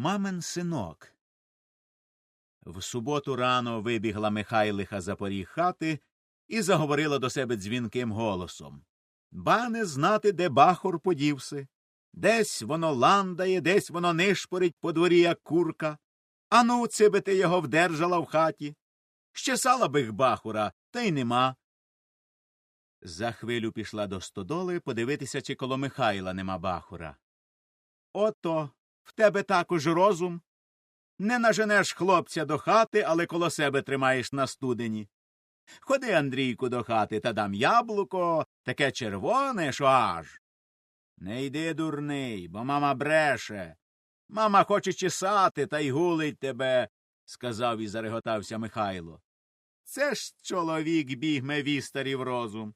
Мамин синок. В суботу рано вибігла Михайлиха за поріг хати і заговорила до себе дзвінким голосом. Ба не знати, де бахор подівси. Десь воно ландає, десь воно нишпорить по дворі, як курка. Ану, це би ти його вдержала в хаті. Щесала би їх бахура, та й нема. За хвилю пішла до стодоли подивитися, чи коло Михайла нема бахура. Ото в тебе також розум. Не наженеш хлопця до хати, але коло себе тримаєш на студені. Ходи, Андрійку, до хати та дам яблуко, таке червоне, що аж. Не йди, дурний, бо мама бреше. Мама хоче чесати та й гулить тебе, сказав і зареготався Михайло. Це ж чоловік бігме вістарів розум.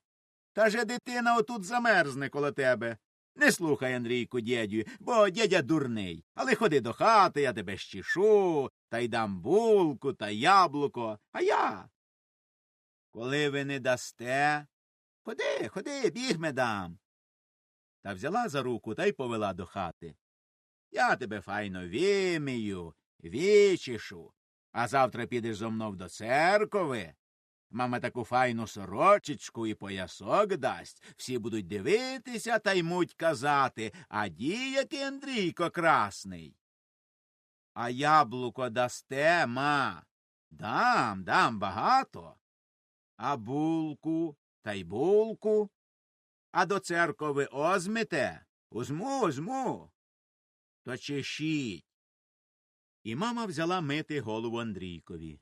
Та же дитина отут замерзне коло тебе. Не слухай, Андрійку, дядю, бо дядя дурний. Але ходи до хати, я тебе щішу, та й дам булку та яблуко. А я. Коли ви не дасте. Ходи, ходи, бігме дам. Та взяла за руку та й повела до хати. Я тебе файно вимію, вічішу, а завтра підеш зо мною до церкови. Мама таку файну сорочечку і поясок дасть. Всі будуть дивитися та ймуть казати А який Андрійко красний. А яблуко дасте, ма. Дам, дам багато. А булку та й булку. А до церкови озмите? Узму, узму. То чешіть. І мама взяла мити голову Андрійкові.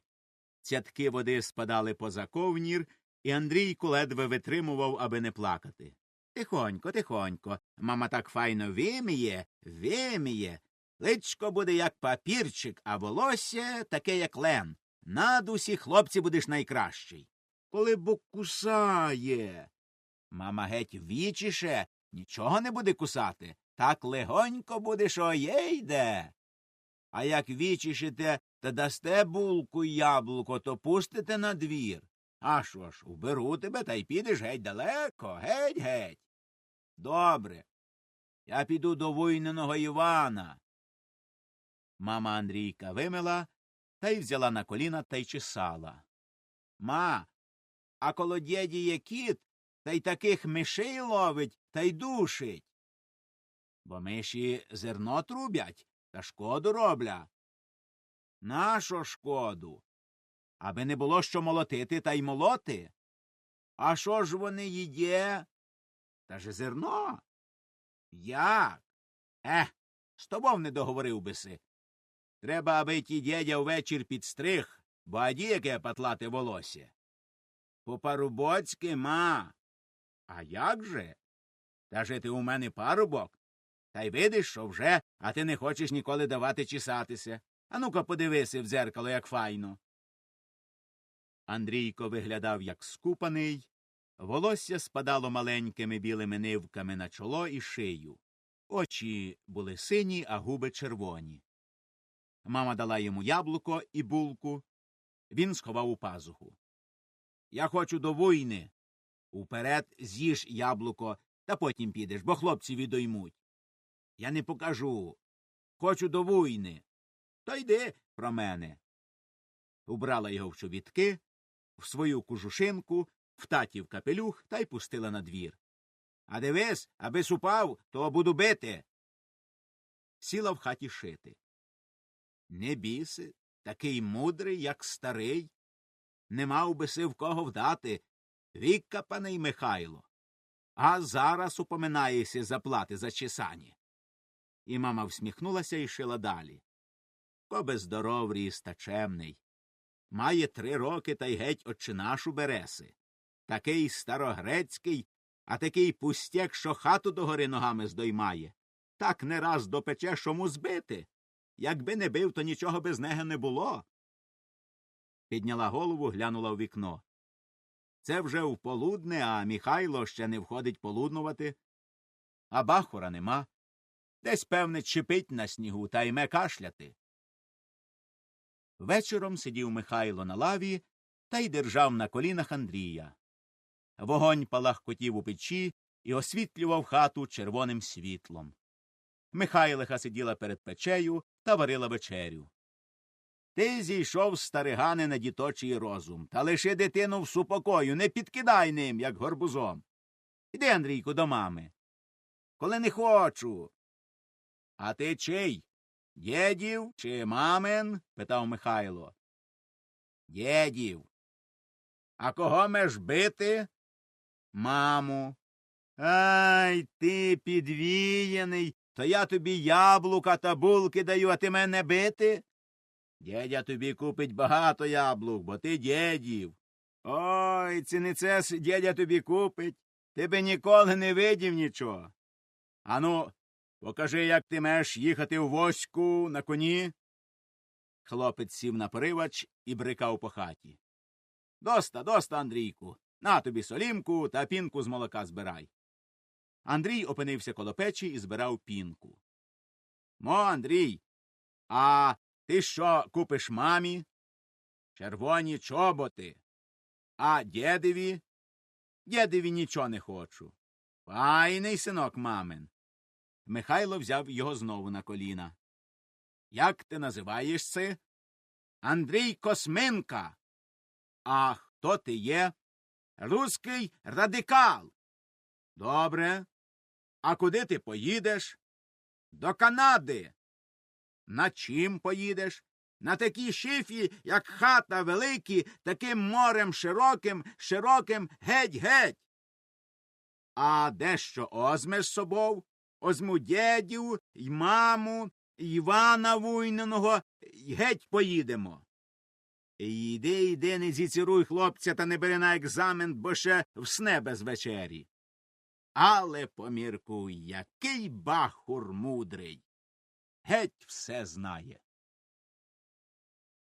Цятки води спадали поза ковнір, і Андрійко ледве витримував, аби не плакати. Тихонько, тихонько. Мама так файно виміє, виміє. Личко буде як папірчик, а волосся таке, як лен. Над усі хлопці будеш найкращий. Коли б кусає. Мама геть вічіше, нічого не буде кусати. Так легонько будеш оєйде. А як вічішите та дасте булку й яблуко, то пустите на двір. А що ж, уберу тебе та й підеш геть далеко, геть геть. Добре. Я піду до войненого Івана. Мама Андрійка вимила та й взяла на коліна та й чесала. Ма, а коло дєді є кіт, та й таких мишей ловить та й душить. Бо миші зерно трубять та шкоду робля. Нащо шкоду? Аби не було що молотити та й молоти. А що ж вони їде? Та же зерно? Як? Ех, з тобою не договорив биси. Треба, аби ті дядя ввечір підстриг, бо аді яке патлате волосся. По парубоцьки ма. А як же? Та же ти у мене парубок? Та й видиш, що вже, а ти не хочеш ніколи давати чесатися. А ну-ка подивися в дзеркало, як файно. Андрійко виглядав, як скупаний, волосся спадало маленькими білими нивками на чоло і шию. Очі були сині, а губи червоні. Мама дала йому яблуко і булку. Він сховав у пазуху. Я хочу до війни. Уперед з'їж яблуко, та потім підеш, бо хлопці відоймуть. Я не покажу. Хочу до війни. То йди про мене. Убрала його в чобітки, в свою кужушинку, в татів капелюх та й пустила на двір. А дивись, аби супав, то буду бити. Сіла в хаті шити. Не біси, такий мудрий, як старий. Не мав би си в кого вдати. Виккапаний Михайло. А зараз упоминаєшся заплати за чесані. І мама всміхнулася і шила далі. Кобе здоров ріс та чемний. Має три роки та й геть отче нашу береси. Такий старогрецький, а такий пустяк, що хату догори ногами здоймає. Так не раз допече, шому збити. Якби не бив, то нічого без нега не було. Підняла голову, глянула в вікно. Це вже в полудне, а Михайло ще не входить полуднувати. А бахура нема. Десь, певне, чіпить на снігу та йме кашляти. Вечором сидів Михайло на лаві та й держав на колінах Андрія. Вогонь палахкотів у печі і освітлював хату червоним світлом. Михайлиха сиділа перед печею та варила вечерю. Ти зійшов, старигане, на діточий розум, та лиши дитину в супокою, не підкидай ним, як горбузом. Іди, Андрійку, до мами. Коли не хочу. А ти чий? Дєдів чи мамин? питав Михайло. Дєдів. А кого меж бити? Маму. Ай, ти підвіяний, то я тобі яблука та булки даю, а ти мене бити? Дядя тобі купить багато яблук, бо ти дєдів. Ой, це не це ж дядя тобі купить. Ти би ніколи не видів нічого. Ану, покажи, як ти меш їхати в воську на коні. Хлопець сів на поривач і брикав по хаті. Доста, доста, Андрійку. На тобі солімку та пінку з молока збирай. Андрій опинився коло печі і збирав пінку. Мо, Андрій, а ти що купиш мамі? Червоні чоботи. А дєдеві? Дєдеві нічого не хочу. Файний синок мамин. Михайло взяв його знову на коліна. Як ти називаєшся? Андрій Косминка. А хто ти є? Руський радикал. Добре. А куди ти поїдеш? До Канади. На чим поїдеш? На такій шифі, як хата великі, таким морем широким, широким геть-геть. А дещо озмеш собою? Озьму дєдів, й маму, й Івана Вуйненого, й геть поїдемо. Іди, йди, не зіціруй хлопця та не бери на екзамен, бо ще всне без вечері. Але поміркуй, який бахур мудрий. Геть все знає.